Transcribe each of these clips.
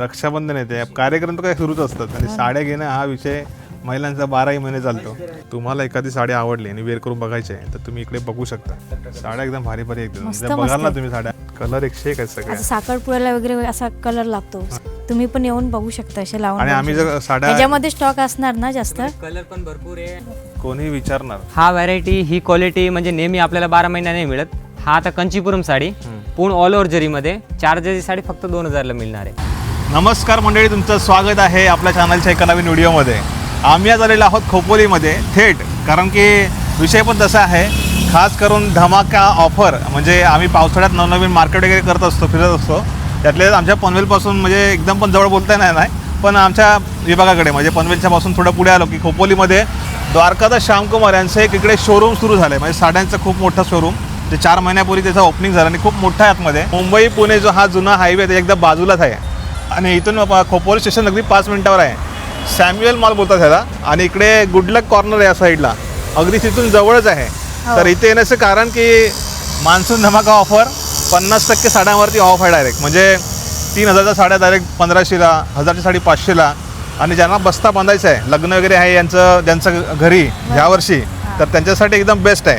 रक्षाबंधन येते कार्यक्रम तर काय सुरूच असतात. आणि साड्या घेणं हा विषय महिलांचा बाराही महिने चालतो. तुम्हाला एखादी साडी आवडली आणि वेअर करून बघायची आहे तर तुम्ही इकडे बघू शकता. साड्या एकदम भारी भारी एकदम जर बघाल ना. तुम्ही साड्या. कलर एकशे एक आहेत सगळे असं साखरपुड्याला वगैरे असा कलर लागतो. तुम्ही पण येऊन बघू शकता असे लावून आणि आम्ही. जर साड्या ह्याच्यामध्ये स्टॉक असणार ना जास्त? कलर पण भरपूर आहे. कोणी विचारणार. हा व्हरायटी ही क्वालिटी म्हणजे नेहमी आपल्याला बारा महिना नाही मिळत. हा आता कंचीपुरम साडी. पूर्ण ऑल ओव्हर जरीमध्ये चार जरी साडी फक्त दोन हजारला मिळणार आहे. नमस्कार मंडळी तुमचं स्वागत आहे आपल्या चॅनलच्या एका नवीन व्हिडिओमध्ये. आम्ही आज आलेलो आहोत खोपोलीमध्ये थेट. कारण की विषय पण तसा आहे खास करून धमाका ऑफर म्हणजे आम्ही पावसाळ्यात नवनवीन मार्केट वगैरे करत असतो फिरत असतो. त्यातले आमच्या पनवेलपासून म्हणजे एकदम पण जवळ बोलता येणार नाही पण आमच्या विभागाकडे म्हणजे पनवेलच्या पासून थोडं पुढे आलो की खोपोलीमध्ये द्वारकादास श्यामकुमार यांचं एक इकडे शोरूम सुरू झालं आहे म्हणजे साड्यांचं खूप मोठं शोरूम ते चार महिन्यापूर्वी त्याचं ओपनिंग झालं आणि खूप मोठं आहे आतमध्ये. मुंबई पुणे जो हा जुना हायवे आहे एकदा बाजूलाच आहे. आणि इथून खोपोली स्टेशन अगदी पाच मिनिटावर आहे. सॅम्युअल मॉल बोलतात ह्याला. आणि इकडे गुडलक कॉर्नर आहे या साईडला अगदी तिथून जवळच आहे. हो. तर इथे येण्याचं कारण की मान्सून धमाका ऑफर पन्नास टक्के साड्यांवरती ऑफ आहे डायरेक्ट म्हणजे तीन हजारच्या साड्या डायरेक्ट पंधराशेला हजारची साडी पाचशेला. आणि ज्यांना बस्ता बांधायचा आहे लग्न वगैरे आहे यांचं ज्यांचं घरी यावर्षी तर त्यांच्यासाठी एकदम बेस्ट आहे.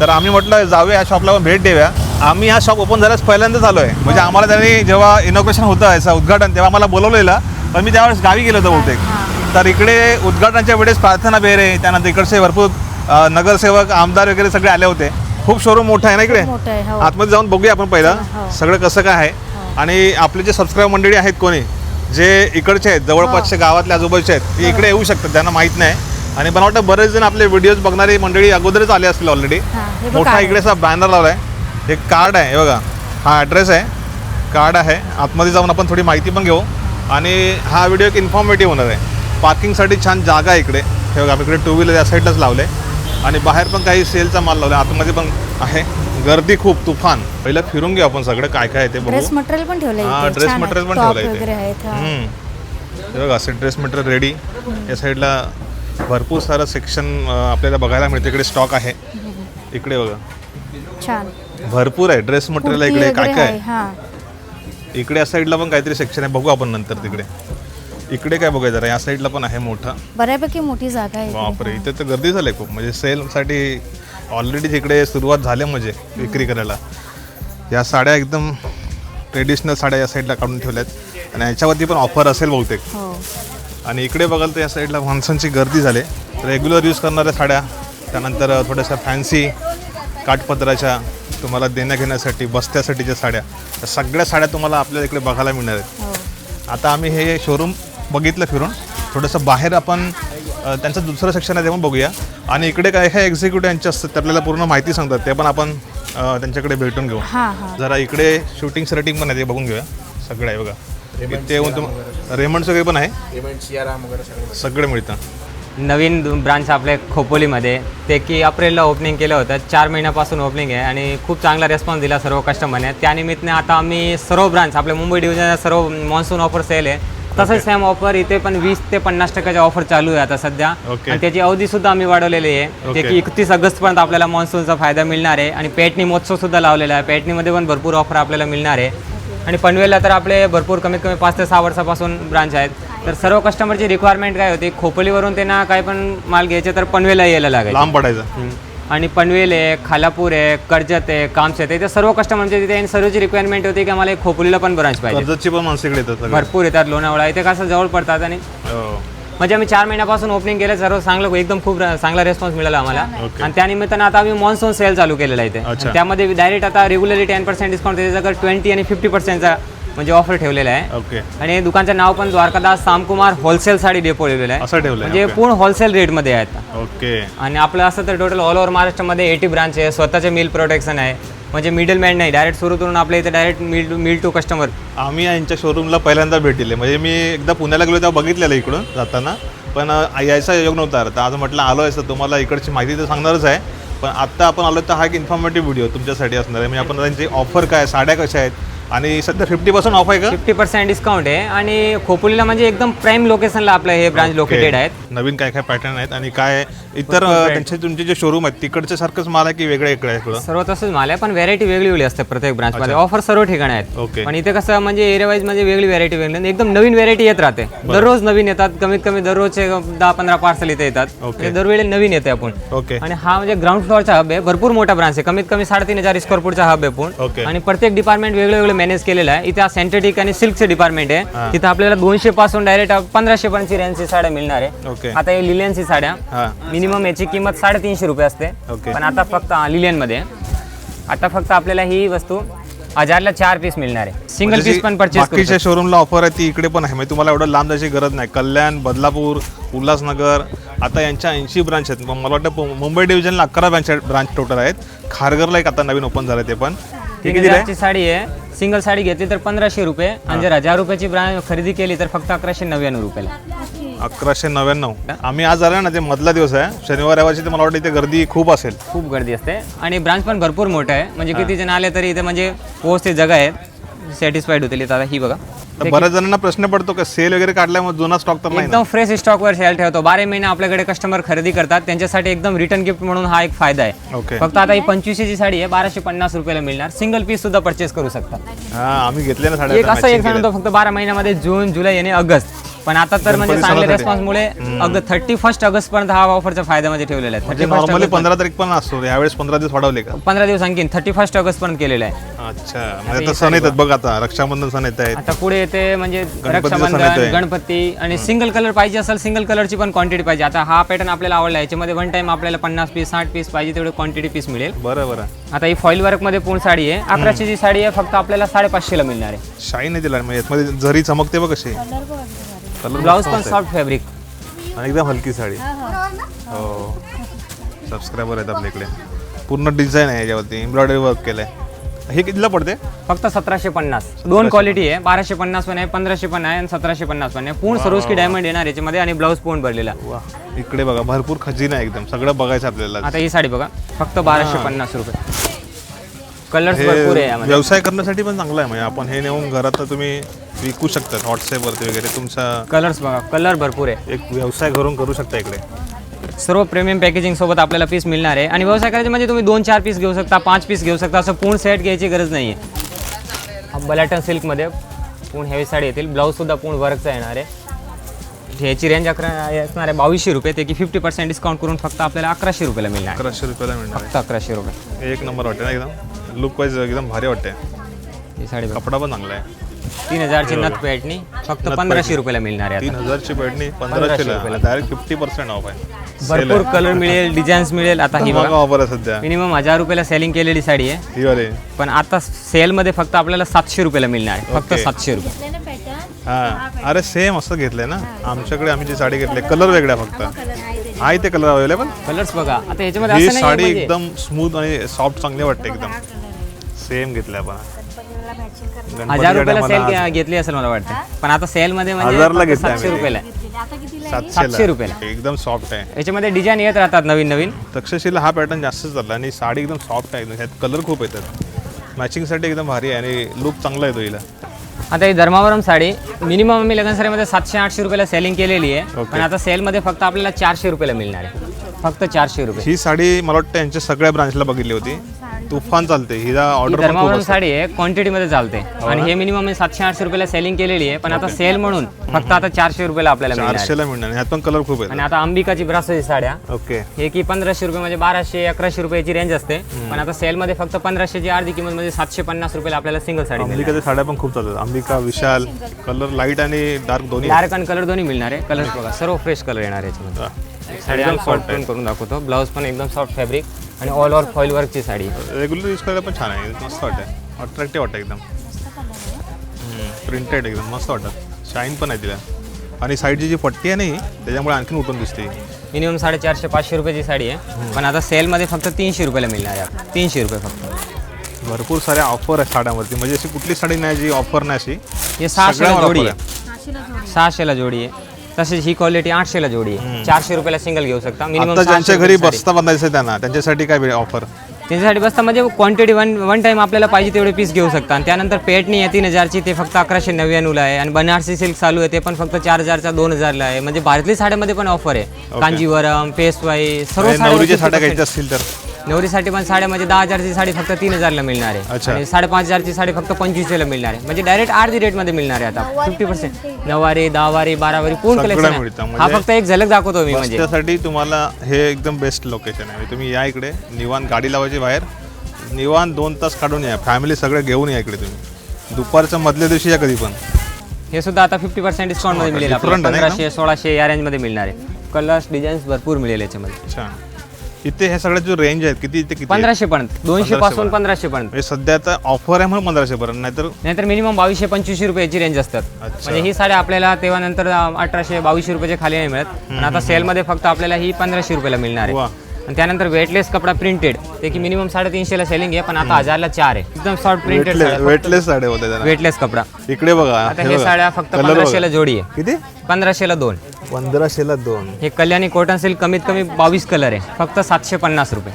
तर आम्ही म्हटलं जाऊया या शॉपला भेट देऊया. आम्ही हा शॉप ओपन झाल्यास पहिल्यांदाच आलो आहे म्हणजे आम्हाला त्यांनी जेव्हा इनॉग्रेशन होतं याचं उद्घाटन तेव्हा मला बोलवलेलं. पण मी त्यावेळेस गावी गेलो होतो बहुतेक. तर इकडे उद्घाटनाच्या वेळेस प्रार्थना बेरे त्यानंतर इकडचे भरपूर नगरसेवक आमदार वगैरे सगळे आले होते. खूप शोरूम मोठं आहे ना इकडे? हो. आतमध्ये जाऊन बघूया आपण पहिलं. हो. सगळं कसं काय आहे. आणि आपले जे सबस्क्राईब मंडळी आहेत कोणी जे इकडचे आहेत जवळपासचे हो. गावातले आजूबाजूचे आहेत ते इकडे येऊ शकतात त्यांना माहीत नाही. आणि मला वाटतं बरेच जण आपले व्हिडिओज बघणारी मंडळी अगोदरच आले असतील ऑलरेडी हा, हे मोठा card इकडे असा बॅनर लावलाय. एक कार्ड आहे हे बघा. हा ॲड्रेस आहे. कार्ड आहे. आतमध्ये जाऊन आपण थोडी माहिती पण घेऊ. आणि हा व्हिडिओ एक इन्फॉर्मेटिव्ह होणार आहे. पार्किंगसाठी छान जागा आहे इकडे. हे बघा इकडे टू व्हीलर या साईडलाच लावले. आणि बाहेर पण काही सेलचा माल लावला. आतमध्ये पण आहे. गर्दी खूप तुफान. पहिलं फिरून घेऊ आपण सगळं. काय काय आहे ते ड्रेस मटेरियल पण ठेवलंय हा. ड्रेस. मटेरियल पण ठेवलं. हे. बघा असे ड्रेस मटेरियल रेडी या साईडला भरपूर सारं सेक्शन आपल्याला बघायला मिळतं. इकडे स्टॉक आहे. इकडे बघा. छान. भरपूर आहे. ड्रेस मटेरियल कुर्ती इकडे काय वगैरे काय आहे, आहे. हा. इकडे या साईडला पण काहीतरी सेक्शन आहे. बघू आपण नंतर तिकडे. इकडे काय बघायचं जरा. या साईडला पण आहे मोठा. बऱ्यापैकी मोठी जागा आहे इकडे. बापरे इथे तर गर्दी झाली खूप. म्हणजे सेलसाठी ऑलरेडी इकडे सुरुवात झाली म्हणजे विक्री करायला. या साड्या एकदम ट्रेडिशनल साड्या या साईडला काढून ठेवल्यात. आणि याच्यावरती पण ऑफर असेल बहुतेक. हो. आणि इकडे बघाल तर या साईडला माणसांची गर्दी झाली. रेग्युलर यूज करणाऱ्या साड्या. त्यानंतर थोड्याशा फॅन्सी काठपदराच्या तुम्हाला देण्या घेण्यासाठी बस्त्यासाठीच्या साड्या या सगळ्या साड्या तुम्हाला आपल्याला इकडे बघायला मिळणार आहेत. हो. आता आम्ही हे शोरूम बघितलं फिरून थोडंसं बाहेर आपण त्यांचं दुसरं सेक्शन आहे ते पण बघूया. आणि इकडे काय हे एक्झिक्युटिव्ह यांचे असतात ते आपल्याला पूर्ण माहिती सांगतात ते पण आपण त्यांच्याकडे भेटून घेऊ. जरा इकडे शूटिंग सेटिंग पण आहे ते बघून घेऊया सगळं आहे बघा. इथे येऊन तुम रेमंड्स वगैरे पण आहे. सगळे. मिळतं नवीन ब्रांच आपल्या खोपोलीमध्ये. ते की अप्रिलला ओपनिंग केलं होतं. चार महिन्यापासून ओपनिंग आहे आणि खूप चांगला रिस्पॉन्स दिला सर्व कस्टमरने त्यानिमित्ताने आता आम्ही सर्व ब्रांच आपल्या मुंबई डिव्हिजन सर्व मॉन्सून ऑफर सेल आहे. तसंच सेम ऑफर इथे पण वीस ते पन्नास टक्क्याच्या ऑफर चालू आहे आता सध्या. आणि त्याची अवधी सुद्धा आम्ही वाढवलेली आहे. ते Okay. की एकतीस ऑगस्टपर्यंत आपल्याला मॉन्सूनचा फायदा मिळणार आहे. आणि पेटणी महोत्सव सुद्धा लावलेला आहे. पेटणीमध्ये पण भरपूर ऑफर आपल्याला मिळणार आहे. आणि पनवेलला तर आपले भरपूर कमीत कमी पाच ते सहा वर्षापासून ब्रांच आहेत. तर सर्व कस्टमरची रिक्वायरमेंट काय होती खोपोलीवरून त्यांना काय पण माल घ्यायचे तर पनवेलला यायला लागेल लांब पडायचं हम्म. आणि पनवेल आहे खालापूर आहे कर्जत आहे कामशेत आहे ते सर्व कस्टमरचे तिथे आणि सर्वची रिक्वायरमेंट होती की आम्हाला एक खोपोलीला पण ब्रांच पाहिजे कर्जतची पण माणसं इकडे येतात सगळे. भरपूर येतात लोणावळा इथे कसं जवळ पडतात आणि हो. म्हणजे आम्ही चार महिन्यापासून ओपनिंग केलं सर्व चांगलं एकदम खूप र- चांगला रिस्पॉन्स मिळाला आम्हाला Okay. आणि त्यानिमित्तानं आता आम्ही मॉन्सून सेल चालू केलेला आहे इथे अच्छा. आणि त्यामध्ये डायरेक्ट आता रेग्युलरली टेन पर्सेंट डिस्काउंट त्याच्या ट्वेंटी आणि फिफ्टी पर्सेंटचा म्हणजे ऑफर ठेवलेला आहे. ओके आणि दुकानचं नाव पण द्वारकादास सामकुमार होलसेल साडी डेपो ठेवलेलं आहे. असं ठेवलंय म्हणजे. पूर्ण होलसेल रेटमध्ये आहे आता ओके आणि आपलं असं तर टोटल ऑल ओव्हर महाराष्ट्रामध्ये एटी ब्रांच आहे. स्वतःचे मिल प्रोटेक्शन आहे. म्हणजे मिडल मॅन नाही डायरेक्ट सुरू करून आपल्या इथे direct mill to mill to customer आम्ही यांच्या शोरूमला पहिल्यांदा भेट दिली. म्हणजे मी एकदा पुण्याला गेलो तेव्हा बघितलेलं इकडून जाताना. पण यायचा योग नव्हता. तर आज म्हटलं आलो आहे तर तुम्हाला इकडची माहिती तर सांगणारच आहे. पण आत्ता आपण आलो तर हा एक इन्फॉर्मेटिव्ह व्हिडिओ तुमच्यासाठी असणार आहे. म्हणजे आपण त्यांची ऑफर काय साड्या कशा आहेत आणि सध्या फिफ्टी पर्सेंट ऑफ आहे का? फिफ्टी पर्सेंट डिस्काउंट आहे. आणि खोपोलीला म्हणजे एकदम प्राईम लोकेशनला आपलं हे ब्रांच लोकेटेड आहेत. नवीन काय काय पॅटर्न आहेत आणि काय इतर त्यांचे तुमचे जे शोरूम आहेत तिकडचे सारखंच माल आहे की वेगळं इकडे आहे थोडं? सर्व तसंच माल आहे पण व्हरायटी वेगळी वेगळी असते प्रत्येक ब्रांचमध्ये ऑफर सर्व ठिकाणी आहेत. ओके पण इथे कसं म्हणजे एरिया वाईज म्हणजे वेगळी व्हरायटी वेगळी एकदम नवीन व्हरायटी येत राहते. दररोज नवीन येतात कमीत कमी दररोजचे दहा पंधरा पार्सल इथे येतात. म्हणजे दरवेळी नवीन येते आपण. ओके आणि हा म्हणजे ग्राउंड फ्लोअरचा हब आहे. भरपूर मोठा ब्रांच आहे. कमीत कमी साडेतीन हजार स्क्वेअर फूटचा हब आहे पण आणि प्रत्येक डिपार्टमेंट वेगळे वेगळे मॅनेज केलेलं आहे. इथे सिंथेटिक आणि सिल्कचे डिपार्टमेंट आहे. तिथे आपल्याला दोनशे पासून डायरेक्ट पंधराशे रेंजची साड्या मिळणार आहे. आता हे लिलियनची साड्या. मिनिमम याची किंमत साडेतीनशे रुपये असते. पण आता फक्त लिलियनमध्ये आता फक्त आपल्याला ही वस्तू हजारला चार पीस मिळणार आहे. सिंगल म्हणजे पीस पण परचेस शोरूमला ऑफर आहे ती इकडे पण आहे. म्हणजे तुम्हाला एवढं लांब जायची गरज नाही. कल्याण बदलापूर उल्हासनगर आता यांच्या ऐंशी ब्रांच आहेत. मला वाटतं मुंबई डिव्हिजनला अकरा ब्रांच ब्रांच टोटल आहेत. खारघरला एक आता नवीन ओपन झालं ते पण. किती आहे हजारची साडी आहे. सिंगल साडी घेतली तर पंधराशे रुपये. आणि जर हजार रुपयाची ब्रँड खरेदी केली तर फक्त अकराशे नव्याण्णव रुपयाला. अकराशे नव्याण्णव. आम्ही आज आलो ना ते मधला दिवस आहे शनिवार रविवारची तर मला वाटतं इथे गर्दी खूप असेल. खूप गर्दी असते. आणि ब्रांच पण भरपूर मोठं आहे. म्हणजे किती जण आले तरी इथे म्हणजे व्यवस्थित जगा आहेत सॅटिस्फाईड होतील आता ही बघा. तर बऱ्याच जणांना प्रश्न पडतो का सेल वगैरे काढल्यामुळे जुना स्टॉक तर नाही ना? एकदम फ्रेश स्टॉकवर सेल ठेवतो. बारा महिने आपल्याकडे कस्टमर खरेदी करतात. त्यांच्यासाठी एकदम रिटर्न गिफ्ट म्हणून हा एक फायदा आहे. ओके फक्त आता ही पंचवीसशेची साडी आहे. बाराशे पन्नास रुपयाला मिळणार. सिंगल पीस सुद्धा परचेस करू शकता. हा आम्ही घेतले ना एक असं एक सांगतो फक्त बारा महिन्यामध्ये जून जुलै आणि ऑगस्ट. पण आता तर म्हणजे चांगल्या सणासाठी. रेस्पॉन्समुळे अगं थर्टी फर्स्ट ऑगस्ट पर्यंत हा ऑफरच्या फायद्यामध्ये ठेवलेला आहे. म्हणजे थर्टी फर्स्ट नॉर्मली पंधरा तारीख पण असतो यावेळेस पंधरा दिवस वाढवले का? पंधरा दिवस आणखीन थर्टी फर्स्ट ऑगस्ट पर्यंत केलेलं आहे. अच्छा म्हणजे आता सण येतात बघ आता रक्षाबंधन सण येत आहेत. आता पुढे येते म्हणजे येतोय. रक्षाबंधन गणपती आणि सिंगल कलर पाहिजे असेल सिंगल कलरची पण क्वांटिटी पाहिजे. आता हा पॅटर्न आपल्याला आवडला याच्यामध्ये वन टाइम आपल्याला पन्नास पीस साठ पीस पाहिजे तेवढे क्वांटिटी पीस मिळेल. बरं बरं. आता ही फॉईल वर्कमध्ये पूर्ण साडी आहे. अकराशेची साडी आहे फक्त आपल्याला साडेपाचशेला मिळणार आहे. शाईन आहे तिला म्हणजे याच्यामध्ये जरी चमकते बघ कशी. कलर ब्लाऊज पण सॉफ्ट फॅब्रिक. आणि एकदम हलकी साडी. हो सबस्क्रायबर आहेत आपल्या इकडे पूर्ण डिझाईन आहे याच्यावरती. एम्ब्रॉयडरी वर्क केलंय. हे कितीला पडते? फक्त सतराशे पन्नास. दोन क्वालिटी आहे. बाराशे पन्नास पण आहे पंधराशे पण आहे आणि सतराशे पन्नास पण आहे. पूर्ण सरोस्की डायमंड येणार याच्यामध्ये आणि ब्लाऊज पूर्ण भरलेला. वा. इकडे बघा भरपूर खजिना आहे एकदम. सगळं बघायचं आपल्याला. आता ही साडी बघा. फक्त बाराशे पन्नास रुपये. कलर्स भरपूर आहे यामध्ये. व्यवसाय करण्यासाठी पण चांगलं आहे. म्हणजे आपण हे नेऊन घरात तुम्ही विकू शकता व्हॉट्सअपवरती वगैरे. तुमचा कलर्स बघा कलर भरपूर आहे. एक व्यवसाय करून करू शकता इकडे. सर्व प्रीमियम पॅकेजिंग सोबत आपल्याला पीस मिळणार आहे. आणि व्यवसाय करायचे म्हणजे तुम्ही दोन चार पीस घेऊ शकता पाच पीस घेऊ शकता असं पूर्ण सेट घ्यायची गरज नाही आहे बलॅटन सिल्कमध्ये पूर्ण हेवी साडी येतील. ब्लाऊज सुद्धा पूर्ण वर्कचा येणार आहे. ह्याची रेंज अकरा असणार आहे बावीसशे रुपये. ते की फिफ्टी पर्सेंट डिस्काउंट करून फक्त आपल्याला अकराशे रुपयाला मिळणार. अकराशे रुपयाला मिळणार फक्त अकराशे रुपये. एक नंबर वाटते ना एकदम. लुक वाईज एकदम भारी वाटते ही साडी बघा. कपडा पण चांगला आहे. तीन हजारची नथ पॅटनी फक्त पंधराशे रुपयाला मिळणार आहे तीन आता. हजारची पेडणी पंधराशेला. डायरेक्ट फिफ्टी पर्सेंट ऑफ आहे. भरपूर कलर मिळेल डिझाईन्स मिळेल आता ही बघा. ऑफर आहे सध्या. मिनिमम हजार रुपयाला सेलिंग केलेली साडी आहे. ही वाले. पण आता सेलमध्ये फक्त आपल्याला सातशे रुपयाला मिळणार आहे. फक्त. सातशे रुपये. हा. अरे सेम असं घेतलंय ना? आमच्याकडे आम्ही जी साडी घेतली कलर वेगळ्या फक्त. आहे ते. कलर अवेलेबल कलर्स बघा. आता ह्याच्यामध्ये ही असं नाही साडी म्हणजे. एकदम स्मूथ आणि सॉफ्ट चांगली वाटते एकदम. सेम घेतल्या आपण. हजार रुपयाला सेल घेतली असेल मला वाटतं. पण आता सेल मध्ये हजारला म्हणजे घेतली सातशे आम्ही. रुपयाला. आहे. सातशेला. सातशे रुपयाला. एकदम सॉफ्ट आहे. याच्यामध्ये डिझाईन येत राहतात नवीन नवीन. तक्षशिला हा पॅटर्न जास्त चालला आणि साडी एकदम सॉफ्ट आहे. एकदम ह्यात कलर खूप येतात. मॅचिंगसाठी एकदम भारी आहे आणि लुक चांगला येतो हिला. आता ही धर्मावरम साडी मिनिमम आम्ही लग्न साडीमध्ये सातशे आठशे रुपयाला सेलिंग केलेली आहे. पण आता सेलमध्ये फक्त आपल्याला चारशे रुपयाला मिळणार आहे. फक्त चारशे रुपये. ही साडी मला वाटतं यांच्या सगळ्या ब्रांचला बघितली होती. तुफान चालते. हिला ही ऑर्डर पण खूप धर्मावरम असते. साडी आहे क्वांटिटी मध्ये चालते. आणि हे मिनिमम मी सातशे आठशे रुपयाला सेलिंग केलेली आहे पण आता सेल म्हणून फक्त आता चारशे रुपयाला आपल्याला मिळणार आहे. चारशेला मिळणार. ह्यात पण कलर खूप आणि आहेत आता अंबिकाची ब्रासोची साड्या. ओके. हे की पंधराशे रुपये म्हणजे बाराशे अकराशे रुपयाची रेंज असते. पण आता सेलमध्ये फक्त पंधराशेची अर्धी किंमत म्हणजे सातशे पन्नास रुपयाला आपल्याला सिंगल साडी मिळणार अंबिकाच्या साड्या पण खूप चालतात. अंबिका विशाल कलर लाइट आणि डार्क दोन्ही. डार्क आणि कलर दोन्ही मिळणार आहे. कलर बघा सर्व फ्रेश कलर येणार आहे याच्यामध्ये. साडी सॉफ्ट करून दाखवतो. ब्लाऊज पण एकदम सॉफ्ट फॅब्रिक आणि ऑल ओव्हर फॉईल वर्कची साडी. आहे. रेग्युलर यूज करायला पण छान आहे. मस्त वाटते अट्रॅक्टिव्ह वाटतं एकदम. प्रिंटेड एकदम. मस्त वाटत. शाईन पण आहे तिला. आणि साईडची जी पट्टी आहे नाही त्याच्यामुळे आणखीन उठून दिसते. मिनिमम साडेचारशे पाचशे रुपयाची साडी आहे. पण आता सेलमध्ये फक्त तीनशे रुपयाला मिळणार आहे. तीनशे रुपये फक्त. भरपूर साऱ्या ऑफर आहेत साड्यावरती. म्हणजे अशी कुठली साडी नाही जी ऑफर नाही अशी. हे सहाशेला जोडी आहे. सहाशेला जोडी आहे. तसेच ही क्वालिटी आठशेला जोडी आहे. चारशे रुपयाला सिंगल घेऊ शकता. मिनिमम आता ज्यांच्या घरी बस्ता बांधायचं आहे त्यांना त्यांच्यासाठी काय ऑफर त्यांच्यासाठी बसता म्हणजे क्वांटिटी वन वन टाईम आपल्याला पाहिजे तेवढे पीस घेऊ शकता. आणि त्यानंतर पेटणी आहे तीन हजारची ते फक्त अकराशे नव्याण्णवला आहे. आणि बनारसी सिल्क चालू आहे ते पण फक्त चार हजारचा दोन हजारला आहे. म्हणजे भारतीय साड्यामध्ये पण ऑफर आहे. कांजीवरम पेशवाई सर्व म्हणजे साड्या नवरीच्या 50% साड्या घ्यायच्या असतील तर. नवरीसाठी पण साड्या म्हणजे दहा हजारची साडी फक्त तीन हजारला मिळणार आहे. अच्छा. आणि साडेपाच हजारची साडी फक्त पंचवीसला मिळणार आहे. म्हणजे डायरेक्ट अर्धी रेटमध्ये मिळणार आहे आता. फिफ्टी पर्सेंट नऊवारी दहावारी बारावारी पूर्ण सगळं कलेक्शन मिळतं, हा म्हणजे फक्त एक झलक दाखवतो मी म्हणजे. त्यासाठी तुम्हाला हे एकदम बेस्ट लोकेशन आहे. तुम्ही या इकडे निवांत गाडी लावायची बाहेर. निवांत दोन तास काढून या. फॅमिली सगळं घेऊन या इकडे तुम्ही. दुपारच्या मधल्या दिवशी या कधी पण. हे सुद्धा आता फिफ्टी पर्सेंट डिस्काउंटमध्ये मिळेल आपल्याला. different आहे ना? पंधराशे सोळाशे या रेंजमध्ये मिळणार आहे. कलर्स डिझाईन्स भरपूर मिळेल याच्यामध्ये. छान. इथे हे सगळ्या जो रेंज आहेत किती इथे किती? पंधराशे पर्यंत. दोनशे पासून पंधराशे पर्यंत. म्हणजे सध्या आता ऑफर आहे म्हणून पंधराशे पर्यंत नाहीतर नाहीतर मिनिमम बावीसशे पंचवीसशे रुपयाची रेंज असतात. अच्छा. म्हणजे ही साड्या आपल्याला तेव्हा नंतर अठराशे बावीसशे रुपयाच्या खाली नाही मिळत. पण आता सेलमध्ये फक्त आपल्याला ही पंधराशे रुपयाला मिळणार वा. आहे आणि त्यानंतर वेटलेस कपडा प्रिंटेड ते की मिनिमम साडेतीनशेला सेलिंग आहे पण आता हजारला चार आहे. एकदम सॉफ्ट प्रिंटेड वेटलेस वेटलेस साड्या होत्या त्यांना वेटलेस कपडा. इकडे बघा आता हे बघा. साड्या फक्त Color पंधराशेला बघा. जोडी आहे. किती? पंधराशेला दोन. पंधराशेला दोन. हे कल्याणी कॉटन सिल्क कमीत कमी बावीस कलर आहे. फक्त सातशे पन्नास रुपये.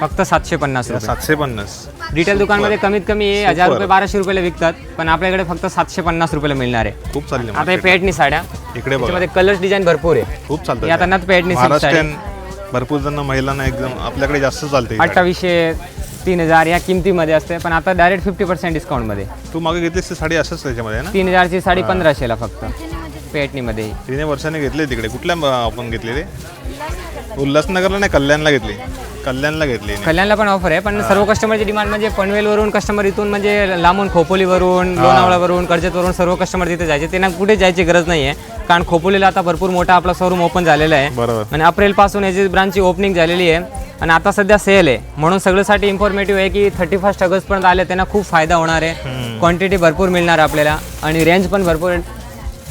फक्त सातशे पन्नास रुपये. सातशे पन्नास रिटेल दुकानमध्ये कमीत कमी हे हजार रुपये बाराशे रुपयाला विकतात पण आपल्याकडे फक्त सातशे पन्नास रुपयाला मिळणार आहे. खूप चालले आता हे पेटणी साड्या. इकडे बघा. त्याच्यामध्ये कलर्स डिझाईन भरपूर आहे. खूप हे आता चालतं पेटणी सिल्क साडी. महाराष्ट्रीयन भरपूर जण महिलांना एकदम आपल्याकडे जास्त चालते ही साडी. अठ्ठावीसशे तीन हजार या किमतीमध्ये असते पण आता डायरेक्ट फिफ्टी पर्सेंट डिस्काउंटमध्ये तू मागे घेतलीस ती साडी असंच त्याच्यामध्ये आहे ना? तीन हजारची साडी पंधराशेला फक्त. पेटणीमध्ये. तिने वर्षाने घेतली तिकडे. कुठल्या आपण घेतलेली? उल्हासनगरला नाही कल्याणला घेतली. कल्याणला घेतली हिने. कल्याणला पण ऑफर आहे पण सर्व कस्टमरची डिमांड म्हणजे पनवेलवरून कस्टमर इथून म्हणजे लांबून खोपोलीवरून लोणावळावरून कर्जतवरून सर्व कस्टमर तिथे जायचे. त्यांना कुठे जायची गरज नाही आहे कारण खोपोलीला आता भरपूर मोठा आपला शोरूम ओपन झालेला आहे. बरोबर. आणि अप्रिलपासून याची ब्रांचची ओपनिंग झालेली आहे. आणि आता सध्या सेल आहे. म्हणून सगळ्यासाठी इन्फॉर्मेटिव्ह आहे की थर्टी फर्स्ट ऑगस्टपर्यंत आले त्यांना खूप फायदा होणार आहे. क्वांटिटी भरपूर मिळणार आपल्याला. आणि रेंज पण भरपूर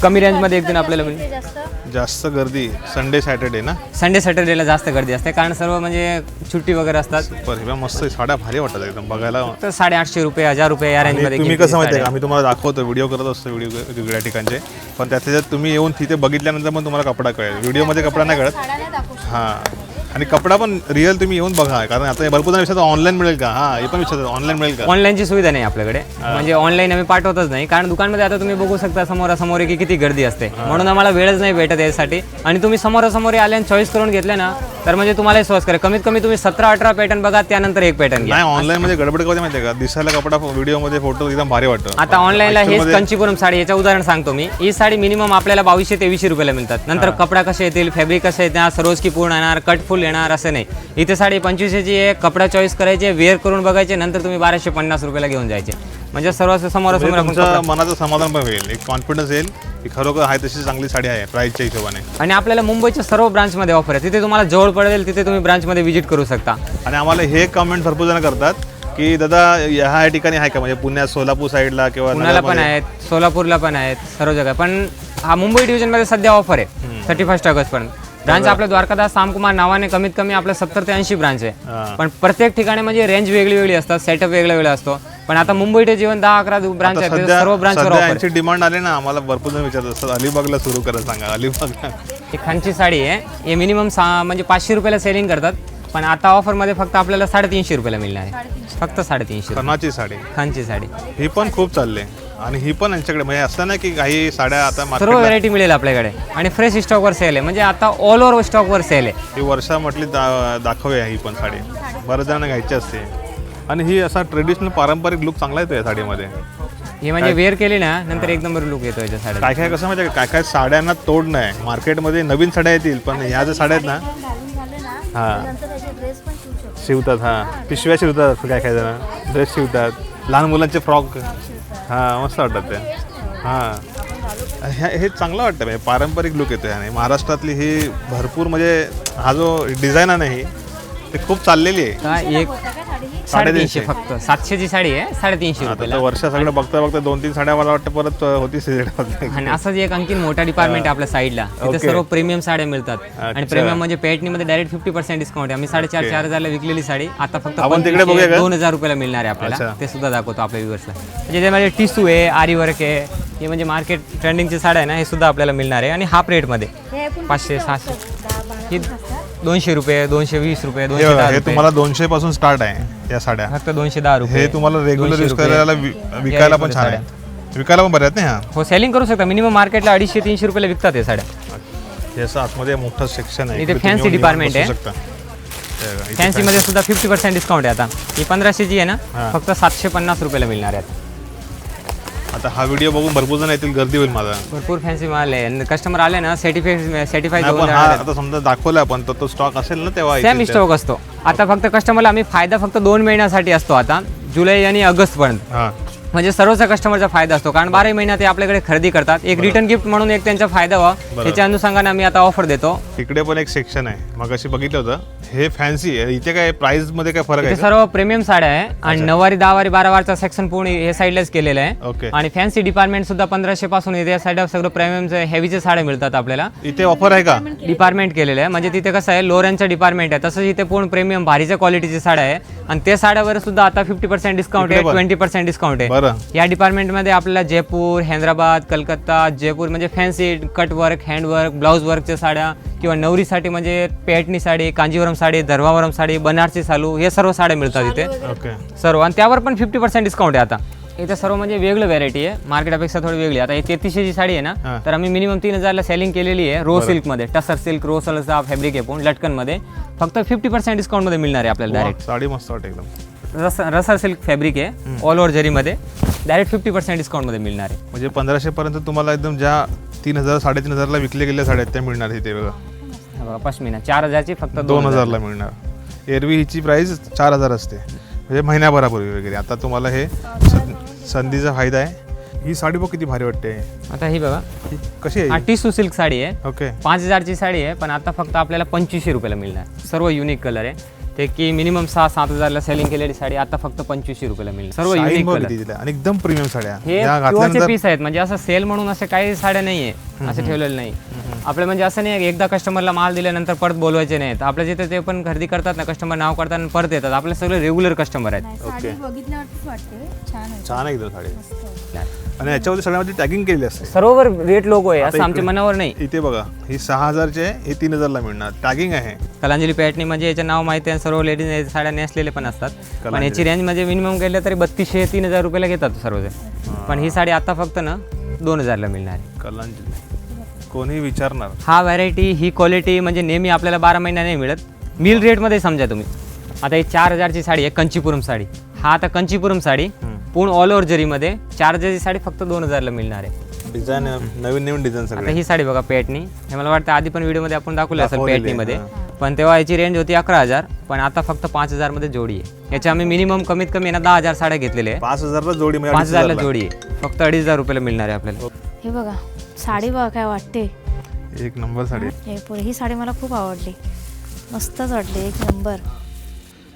कमी रेंजमध्ये एक दिन आपल्याला मिळेल. जास्त गर्दी संडे सॅटर्डे ना? संडे सॅटर्डेला जास्त गर्दी असते कारण सर्व म्हणजे सुट्टी वगैरे असतात. पर मस्त साड्या भारी वाटतात एकदम बघायला. तर साडेआठशे रुपये हजार रुपये या रेंजमध्ये तुम्ही कसं माहिती आहे का आम्ही तुम्हाला दाखवतो व्हिडिओ करत असतो व्हिडिओ वेगवेगळ्या ठिकाणचे. पण त्याच्या त्याच्यात तुम्ही येऊन तिथे बघितल्यानंतर पण तुम्हाला कपडा कळेल. व्हिडिओमध्ये कपडा नाही कळत. हां. आणि कपडा पण रिअल तुम्ही येऊन बघा कारण आता हे भरपूर जण विचारतात ऑनलाईन मिळेल का? हां हे पण विचारतात ऑनलाईन मिळेल का? ऑनलाईनची सुविधा नाही आपल्याकडे. म्हणजे ऑनलाईन आम्ही पाठवतच नाही कारण दुकानमध्ये आता तुम्ही बघू शकता समोरासमोर की किती गर्दी असते. म्हणून आम्हाला वेळच नाही भेटत यासाठी. आणि तुम्ही समोरासमोर आले आणि चॉईस करून घेतले ना तर म्हणजे तुम्हाला स्वस्त करेल. कमीत कमी तुम्ही सतरा अठरा पॅटर्न बघा त्यानंतर एक पॅटर्न घ्या. नाही ऑनलाईन मध्ये गडबड कधी माहिती का? दिसायला कपडा व्हिडिओमध्ये फोटो एकदम भारी वाटतो. आता ऑनलाईनला हेच मध्ये- कंचीपुरम साडी याचं उदाहरण सांगतो मी. ही साडी मिनिमम आपल्याला बावीसशे तेवीसशे रुपयाला मिळतात. नंतर कपडा कसे येतील फॅब्रिक कसे येणार सरोज की पूर्ण येणार कट फुल येणार असं नाही. इथे साडी पंचवीसशेची आहे कपडा चॉईस करायचे वेअर करून बघायचे नंतर तुम्ही बाराशे पन्नास रुपयाला घेऊन जायचे. म्हणजे सर्व समोरासमोर म्हणजे आपण मनाचं समाधान पण होईल. एक कॉन्फिडन्स येईल की खरोखर आहे तशी चांगली साडी आहे प्राईसच्या हिशोबाने. आणि आपल्याला मुंबईच्या सर्व ब्रांचमध्ये ऑफर आहे. तिथे तुम्हाला जवळ पडेल तिथे तुम्ही ब्रांचमध्ये व्हिजिट करू शकता. आणि आम्हाला हे कमेंट भरपूर जण करतात की दादा ह्या ठिकाणी आहे का? म्हणजे पुण्यात सोलापूर साईडला किंवा पुण्याला पण? आहेत सोलापूरला पण आहेत सर्व जगा पण हा मुंबई डिव्हिजनमध्ये सध्या ऑफर आहे. थर्टी फर्स्ट ऑगस्टपर्यंत ब्रांच आपल्या द्वारकादास सामकुमार नावाने कमीत कमी आपल्या सत्तर ते ऐंशी ब्रांच आहे. हां. पण प्रत्येक ठिकाणी म्हणजे रेंज वेगळी वेगळी असतात सेटअप वेगळा वेगळा असतो. पण आता मुंबई ते जीवन दहा अकरा ब्रांच आहेत सर्व ऑफर यांची डिमांड आली ना आम्हाला भरपूर जण विचारत असतात अलिबागला सुरू करा सांगा. अलिबागला ही खानची साडी आहे. हे मिनिमम सा म्हणजे पाचशे रुपयाला सेलिंग करतात. पण आता ऑफरमध्ये फक्त आपल्याला साडेतीनशे रुपयाला मिळणार आहे. फक्त साडेतीनशे. खनाची साडी. खानची साडी. ही पण खूप चालली. आणि ही पण यांच्याकडे म्हणजे असं नाही की काही साड्या आता सर्व मार्केटला व्हरायटी मिळेल आपल्याकडे. आणि फ्रेश स्टॉकवर सेल आहे. म्हणजे आता ऑल ओव्हर स्टॉकवर सेल आहे. ही वर्षा म्हटली दा दाखवूया ही पण साडी. बऱ्याच जणांना घ्यायची असते. आणि ही असा ट्रेडिशनल पारंपरिक लुक चांगला येतो या साडीमध्ये. हे म्हणजे वेअर केली ना नंतर एक नंबर लुक येतो याच्या साड्या काय काय कसं माहिती आहे का? काय काय साड्यांना तोड नाही. मार्केटमध्ये नवीन साड्या येतील पण ह्या ज्या साड्या आहेत ना हां. शिवतात हां. पिशव्या शिवतात काय काय जण. ड्रेस शिवतात. लहान मुलांचे फ्रॉक. हां मस्त वाटतात ते. हां. ह्या हे चांगलं वाटतं म्हणजे पारंपरिक लुक येतो आणि महाराष्ट्रातली ही भरपूर म्हणजे हा जो डिझाईन आहे ना ही ते खूप चाललेली आहे. का एक साडेतीनशे फक्त. सातशेची साडी आहे साडेतीनशे तर वर्षा सगळं बघता बघता दोन तीन साड्या मला वाटतं परत होती आणि असंच एक आणखीन मोठा डिपार्टमेंट आहे आपल्या साईडला तिथे. सर्व प्रीमियम साड्या मिळतात. आणि. प्रीमियम म्हणजे पेटणीमध्ये डायरेक्ट फिफ्टी पर्सेंट डिस्काउंट आहे. आम्ही साडेचार चार हजारला विकलेली साडी. आता फक्त आपण तिकडे 2500, बघूया का? दोन हजार रुपयाला मिळणार आहे आपल्याला. ते सुद्धा दाखवतो आपल्या व्ह्युअर्सला म्हणजे त्यामध्ये टिसू आहे आरी वर्क आहे हे म्हणजे मार्केट ट्रेंडिंगची साड्या आहे ना हे सुद्धा आपल्याला मिळणार आहे. आणि हाफ रेटमध्ये पाचशे सहाशे. दोनशे रुपये दोनशे वीस रुपये हे दोनशे बघा दहा हे रुपये. तुम्हाला दोनशे पासून स्टार्ट आहे या साड्या. फक्त दोनशे दहा रुपये. हे तुम्हाला रेग्युलर दोनशे यूज रुपये. करायला वि- विकायला पण छान आहे. विकायला पण बऱ्या आहेत ना ह्या? हो सेलिंग करू शकता. मिनिमम मार्केटला अडीचशे तीनशे रुपयाला विकतात हे साड्या. हे असं आतमध्ये मोठं सेक्शन आहे. इथे इकडे तुम्ही fancy येऊन department बसू आहे. शकता. हे बघा, इथे फॅन्सी मध्ये सुद्धा फिफ्टी पर्सेंट डिस्काउंट आहे आता. ही पंधराशे जी आहे ना हा. फक्त सातशे पन्नास रुपयाला मिळणार आहे आता. हा व्हिडिओ बघून भरपूर जण येतील गर्दी होईल माझा. भरपूर फॅन्सी माल आहे. कस्टमर आले ना सर्टिफाय सर्टिफाय नाही, पण हा आता समजा दाखवला आपण तर तो स्टॉक असेल ना तेव्हा सेम येतील स्टॉक असतो. आता फक्त कस्टमरला आम्ही फायदा फक्त दोन महिन्यासाठी असतो आता. जुलै आणि ऑगस्ट पर्यंत. हा. म्हणजे सर्वच कस्टमरचा फायदा असतो. कारण बाराही महिन्यात ते आपल्याकडे खरेदी करतात. एक रिटर्न गिफ्ट म्हणून एक त्यांचा फायदा व्हावा. याच्या अनुषंगाने आम्ही आता ऑफर देतो. इकडे पण एक सेक्शन आहे. मग अशी बघितलं होतं. हे फॅन्सी आहे. इथे काय प्राइसमध्ये काय फरक आहे? सर्व प्रीमियम साड्या आहे. आणि नऊवारी दहावारी बारावारचा सेक्शन पूर्ण हे साईडलाच केलेलं आहे. ओके. आणि फॅन्सी डिपार्टमेंट सुद्धा पंधराशे पासून इथे साईडला सगळं प्रीमियमचे हेवीचे साड्या मिळतात आपल्याला. इथे ऑफर आहे का? डिपार्टमेंट केलेलं आहे. म्हणजे तिथे कसं आहे लोऱ्यांचं डिपार्टमेंट आहे. तसंच इथे पूर्ण प्रीमियम भारीच्या क्वालिटीची साड्या आहे. आणि ते साड्यावर सुद्धा आता फिफ्टी पर्सेंट डिस्काउंट आहे? ट्वेंटी पर्सेंट डिस्काउंट आहे. बरं. या डिपार्टमेंटमध्ये आपल्याला जयपूर हैदराबाद कलकत्ता जयपूर म्हणजे फॅन्सी कटवर्क हँडवर्क ब्लाऊज वर्कच्या साड्या किंवा नवरीसाठी म्हणजे पेटणी साडी कांजीवरम साडी धर्मावरम साडी बनारसी सालू हे सर्व साड्या मिळतात इथे. ओके सर्व. आणि त्यावर पण फिफ्टी पर्सेंट डिस्काउंट आहे आता. इथे सर्व म्हणजे वेगळं व्हरायटी आहे. मार्केटापेक्षा थोडी वेगळी. आता ही तेहतीसशे जी साडी आहे. ना तर आम्ही मिनिमम तीन हजारला सेलिंग केलेली आहे रो सिल्कमध्ये टसर सिल्क रो सलचा फॅब्रिक आहे पण लटकनमध्ये. फक्त फिफ्टी पर्सेंट डिस्काउंटमध्ये मिळणार आहे आपल्याला डायरेक्ट साडी मस्त वाटते एकदम. रस रसर सिल्क फॅब्रिक आहे ऑल ओव्हर जरीमध्ये. डायरेक्ट फिफ्टी पर्सेंट डिस्काउंटमध्ये मिळणार आहे. म्हणजे पंधराशे पर्यंत तुम्हाला एकदम ज्या तीन हजार साडेतीन हजारला विकले गेल्या साड्या आहेत त्या मिळणार इथे बघा. हा बघा पश्मिना चार हजारची फक्त दोन हजारला मिळणार. एरवी हिची प्राइस चार हजार असते. म्हणजे महिन्याभरापूर्वी वगैरे. आता तुम्हाला हे सं- संधीचा फायदा आहे. ही साडी बघ किती भारी वाटते. आता ही बघा. ही कशी हा आहे टिसू सिल्क साडी आहे. ओके पाच हजारची साडी आहे पण आता फक्त आपल्याला पंचवीसशे रुपयाला मिळणार. सर्व युनिक कलर आहे. ते की मिनिमम सहा सात हजारला सेलिंग केलेली साडी आता फक्त पंचवीसशे रुपयाला मिळणार सर्व युनिक कलर. आणि एकदम प्रीमियम साड्या. हे प्युअरचे पीस आहेत म्हणजे असं सेल म्हणून असे काही साड्या नाही आहे असं ठेवलेलं नाही. आपलं म्हणजे असं नाही एकदा कस्टमरला माल दिल्यानंतर परत बोलवायचे नाहीत. आपल्या जिथे ते पण खरेदी करतात ना कस्टमर नाव करतात आणि परत येतात. आपले सगळे रेग्युलर कस्टमर आहेत. वाटते. छान आहे. छान आहे एकदम साडी. आणि याच्यावरती सगळ्यामध्ये टॅगिंग केलेली असते. सर्ववर रेट लोगो आहे असं आमच्या मनावर नाही. इथे बघा ही सहा हजारची आहे ही तीन हजारला मिळणार. टॅगिंग आहे. कलांजली पॅटनी म्हणजे याचं नाव माहिती आहे सर्व लेडीज साड्या नेसलेले पण असतात. पण. याची रेंज म्हणजे मिनिमम गेलं तरी बत्तीसशे तीन हजार रुपयाला घेतात सर्वजण. पण ही साडी आता फक्त ना दोन हजारला मिळणार आहे. कलांजली. कोणी विचारणार. हा व्हरायटी ही क्वालिटी म्हणजे नेहमी आपल्याला बारा महिना नाही मिळत. मिल रेटमध्ये समजा तुम्ही. आता ही चार हजारची साडी आहे कंचीपुरम साडी. हा आता कंचीपुरम साडी. पूर्ण ऑल ओव्हर जरीमध्ये चार हजारची साडी फक्त दोन हजारला मिळणार आहे. डिझाईन नवीन नवीन डिझाईन आता सगळे ही साडी बघा पेटणी हे मला वाटतं आधी पण व्हिडिओमध्ये आपण दाखवलं असेल दाखवलेली पेटणीमध्ये हां. पण तेव्हा याची रेंज होती अकरा हजार पण आता फक्त पाच हजारमध्ये जोडी आहे. याच्या आम्ही मिनिमम कमीत कमी ना दहा हजार साड्या घेतलेल्या आहे पाच हजारला जोडी म्हणजे पाच अडीच हजारला हजारला. जोडी आहे. फक्त अडीच हजार रुपयाला मिळणार आहे आपल्याला. हे बघा साडी बघा काय वाटते. एक नंबर साडी. हे ही साडी मला खूप आवडली. मस्तच वाटली एक नंबर.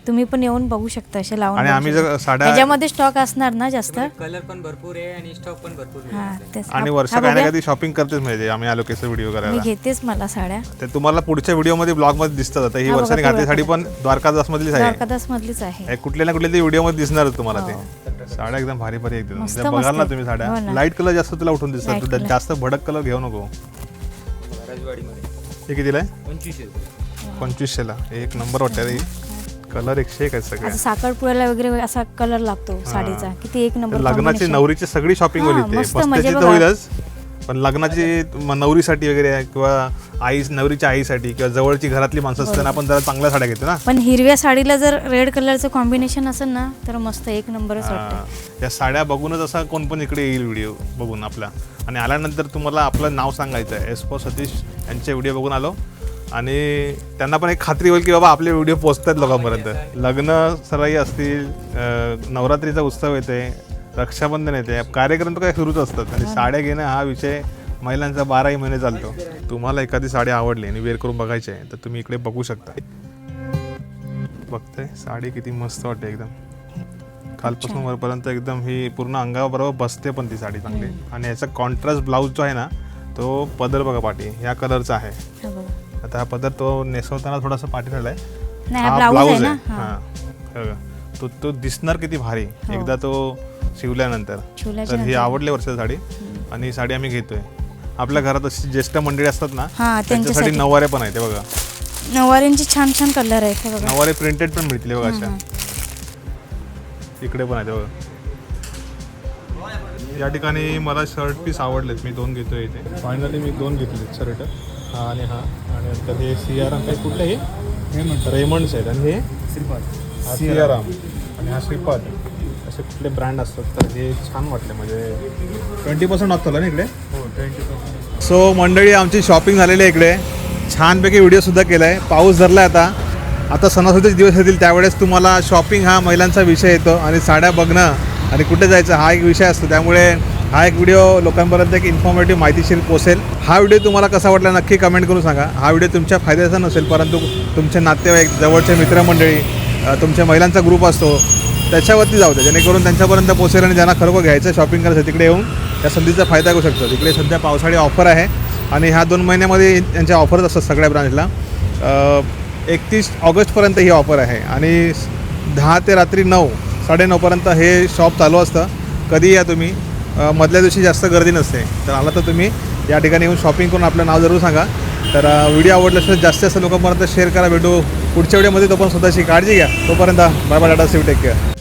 तुम्ही पण येऊन बघू शकता असे लावून आणि बघू आम्ही शकता. जर साड्या ह्याच्यामध्ये स्टॉक असणार ना जास्त? कलर पण भरपूर आहे आणि स्टॉक पण भरपूर हा तेच. आणि हा- वर्ष हा काय ना बघूया. कधी शॉपिंग करतेच म्हणजे आम्ही आलो केस व्हिडिओ मी करायला घेतेच मला साड्या. ते तुम्हाला पुढच्या व्हिडिओमध्ये ब्लॉगमध्ये दिसतात. आता ही हा, बघा, वर्षाने घातली साडी पण द्वारकादास मधलीच आहे. द्वारकादास मधलीच आहे. हे कुठल्या ना कुठल्या तरी व्हिडिओमध्ये दिसणारच तुम्हाला ते. साड्या एकदम भारी भारी एकदम मस्त, जर बघाल ना. तुम्ही हो साड्या ना. लाइट कलर जास्त तुला उठून दिसतात. Light तू color. जास्त भडक कलर घेऊ नको. हे कितीला आहे? पंचवीसशेला. एक नंबर वाटतं कलर एकशे एक आहेत सगळे. साखरपुड्याला वगैरे असा कलर लागतो साडीचा. किती एक नंबर लग्नाची combination. नवरीची सगळी शॉपिंग होईल हा, इथे मस्त पस्त्याची तर बघा. होईलच पण लग्नाची म- नवरीसाठी वगैरे आहे किंवा आई नवरीच्या आईसाठी किंवा जवळची घरातली माणसं असताना आपण जरा चांगल्या साड्या घेतो ना. पण हिरव्या साडीला जर रेड कलरचं कॉम्बिनेशन असेल ना तर मस्त एक नंबरच वाटतं हा. या साड्या बघूनच असा कोण पण इकडे येईल व्हिडिओ बघून आपला. आणि आल्यानंतर तुम्हाला आपलं नाव सांगायचं आहे. एस्पो सतीश यांचे व्हिडिओ बघून आलो. आणि त्यांना पण एक खात्री होईल की बाबा आपले व्हिडिओ पोचतात लोकांपर्यंत. लग्न सराई असतील नवरात्रीचा उत्सव येते रक्षाबंधन येते कार्यक्रम तर काय सुरूच असतात. आणि साड्या घेणं हा विषय महिलांचा बाराही महिने चालतो. तुम्हाला एखादी साडी आवडली आणि वेअर करून बघायची आहे तर तुम्ही इकडे बघू शकता. बघते साडी किती मस्त वाटते एकदम. खालपासून वरपर्यंत एकदम ही पूर्ण अंगाबरोबर बसते पण ती साडी चांगली. आणि याचा कॉन्ट्रास्ट ब्लाऊज जो आहे ना तो पदर बघा पाठी ह्या कलरचा आहे. आता हा पदर तो नेसवताना थोडासा पाठी राहिलाय नाही हा ब्लाऊज आहे ना? हा. हा. हे बघा. तो तो दिसणार किती भारी. एकदा तो शिवल्यानंतर. शिवल्याच्या तर ही नंतर. आवडली वर्षाची साडी. आणि ही साडी आम्ही घेतोय. आपल्या घरात अशी ज्येष्ठ मंडळी असतात ना हा त्यांच्यासाठी त्यांच्यासाठी. नऊवारे पण आहे ते बघा. नऊवारींचे छान छान कलर आहेत हे बघा. नऊवारी प्रिंटेड पण मिळतील हे बघा अशा. इकडे पण आहे बघा. या ठिकाणी मला शर्ट पीस आवडलेत. मी दोन घेतोय इथे. फायनली मी दोन घेतलेत शर्ट हा आणि हा. आणि नंतर हे सियाराम काही कुठले हे रेमंड्स आहेत. आणि हे? हा सियाराम. आणि हा श्रीपाद. असे कुठले ब्रँड असतात? तर हे छान वाटले म्हणजे. ट्वेंटी पर्सेंट ऑफ ना इकडे? सो मंडळी आमची शॉपिंग झालेली आहे इकडे. छानपैकी व्हिडिओसुद्धा केला आहे पाऊस धरला आहे आता. आता सणासुदीचे दिवस येतील त्यावेळेस तुम्हाला शॉपिंग हा महिलांचा विषय येतो. आणि साड्या बघणं आणि कुठे जायचं हा एक विषय असतो. त्यामुळे हा एक व्हिडिओ लोकांपर्यंत एक इन्फॉर्मेटिव्ह माहितीशीर पोसेल हा व्हिडिओ तुम्हाला कसा वाटला नक्की कमेंट करून सांगा. हा व्हिडिओ तुमच्या फायद्याचा नसेल परंतु तुमचे नातेवाईक जवळचे मित्रमंडळी तुमच्या महिलांचा ग्रुप असतो त्याच्यावरती जाऊ द्या जेणेकरून त्यांच्यापर्यंत पोसेल आणि ज्यांना खरोखर घ्यायचं शॉपिंग करायचं तिकडे येऊन त्या संधीचा फायदा करू शकतो तिकडे सध्या पावसाळी ऑफर आहे आणि ह्या दोन महिन्यामध्ये त्यांच्या ऑफर्स असतात सगळ्या ब्रांचला एकतीस ऑगस्टपर्यंत ही ऑफर आहे आणि दहा ते रात्री नऊ साडेनऊपर्यंत हे शॉप चालू असतं. कधी या तुम्ही. मधल्या दिवशी जास्त गर्दी नसते. तर आला तर तुम्ही या ठिकाणी येऊन शॉपिंग करून आपलं नाव जरूर सांगा. तर व्हिडिओ आवडला जास्त जास्त लोकांपर्यंत शेअर करा. भेटू पुढच्या व्हिडिओमध्ये तो पण स्वतःची काळजी घ्या. तोपर्यंत bye bye tata see you take care